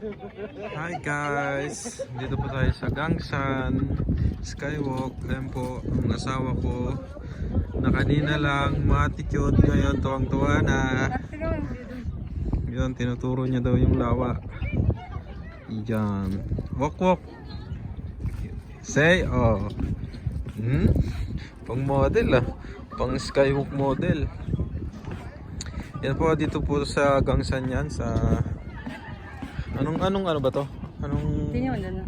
Hi guys! Dito po tayo sa Gangsan Skywalk. Ayan po ang asawa ko na kanina lang ma-attitude ngayon tuwang-tuwa na. Yun, tinuturo niya daw yung lawa. Yan. Walk walk. Say oh. Hmm? Pang model ah. Pang skywalk model. Yan po dito po sa Gangsan yan sa Anong anong ano ba to? Anong Tingnan mo na.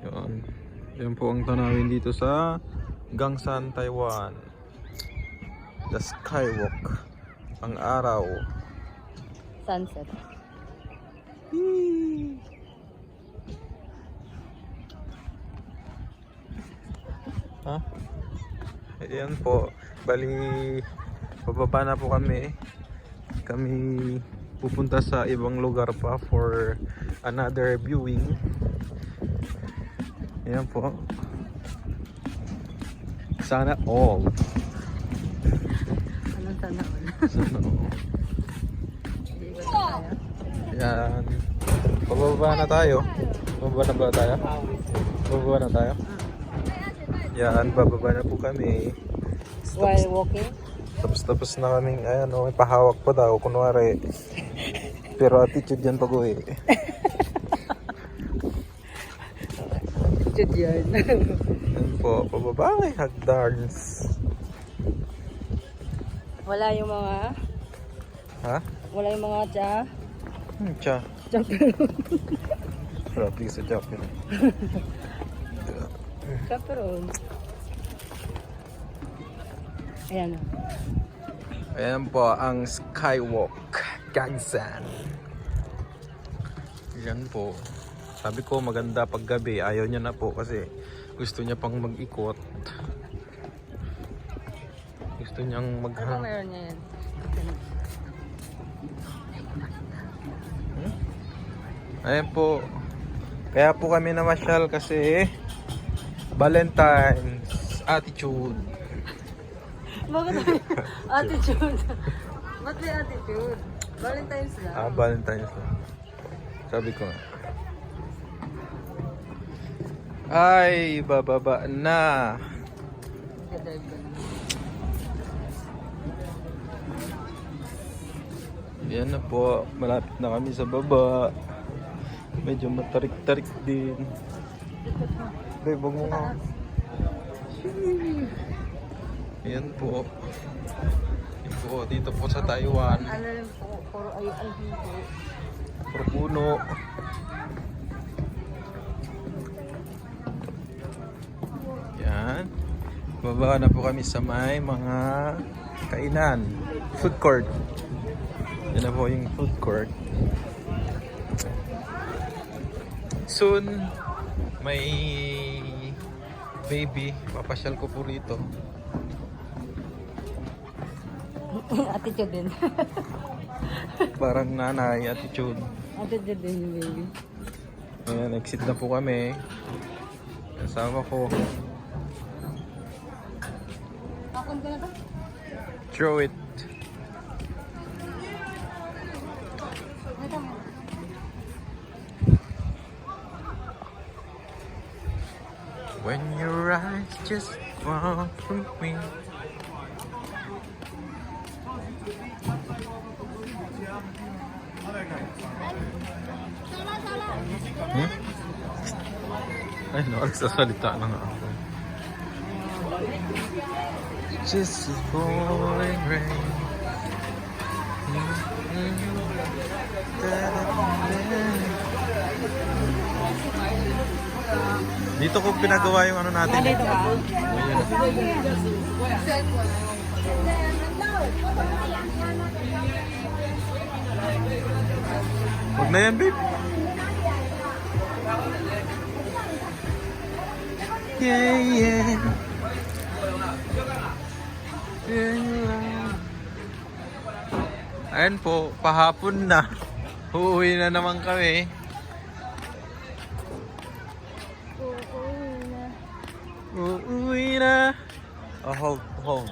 Yun. Yan po ang tanawin dito sa Gangsan, Taiwan. The Skywalk. Ang araw. Sunset. Ha? Ayan po. Bali, bababa na po kami. Kami pupunta sa ibang lugar pa for another viewing. Ayan po. Sana all. Anong sana wala? Sana all. Yan. Pababa na tayo. Pababa na ba tayo? Pababa na tayo? Yan, bababa na po kami. While walking? Tapos tapos na kaming, ayan o, may pahawak pa daw, kunwari. Pero attitude yan pag uwi. Attitude yan. Yan po, pababa may hagdans. wala yung mga, Ha? wala yung mga tsa. Hmm, tsa. Chaperone. Grabe sa Japan. Chaperone. Ayan o. Ayan po ang Skywalk Gangsan. Yan po. Sabi ko maganda pag gabi. Ayaw niya na po kasi gusto niya pang mag-ikot. Gusto niyang mag... Ano meron niya yan? Ayan po. Kaya po kami namasyal kasi Valentine's attitude. Bakit may attitude? Ba't may attitude? Valentine's lang. Ah, Valentine's lang. Sabi ko nga. Ay, bababa na. Yan na po. Malapit na kami sa baba. Medyo matarik-tarik din. Babe, wag nga. Yan po. Yan po. Dito po sa Taiwan. Ano po, puro ay ay hindi. Puro. Yan. Baba na po kami sa may mga kainan. Food court. Yan na po yung food court. Soon, may baby. Papasyal ko po rito. attitude din. Parang nanay, attitude. attitude din yung baby. Ayan, exit na po kami. Kasama ko. Akon ka na to? Throw it. When your eyes just fall through me. Hmm? Ay, no, nagsasalita na nga ako. Just a falling rain. Dito ko pinagawa yung ano natin. Nandito ka? Huwag na yan, babe. Yeah, yeah. Yeah. Ayan po, pahapon na. Uuwi na naman kami. Uuwi na. Oh, hold, hold.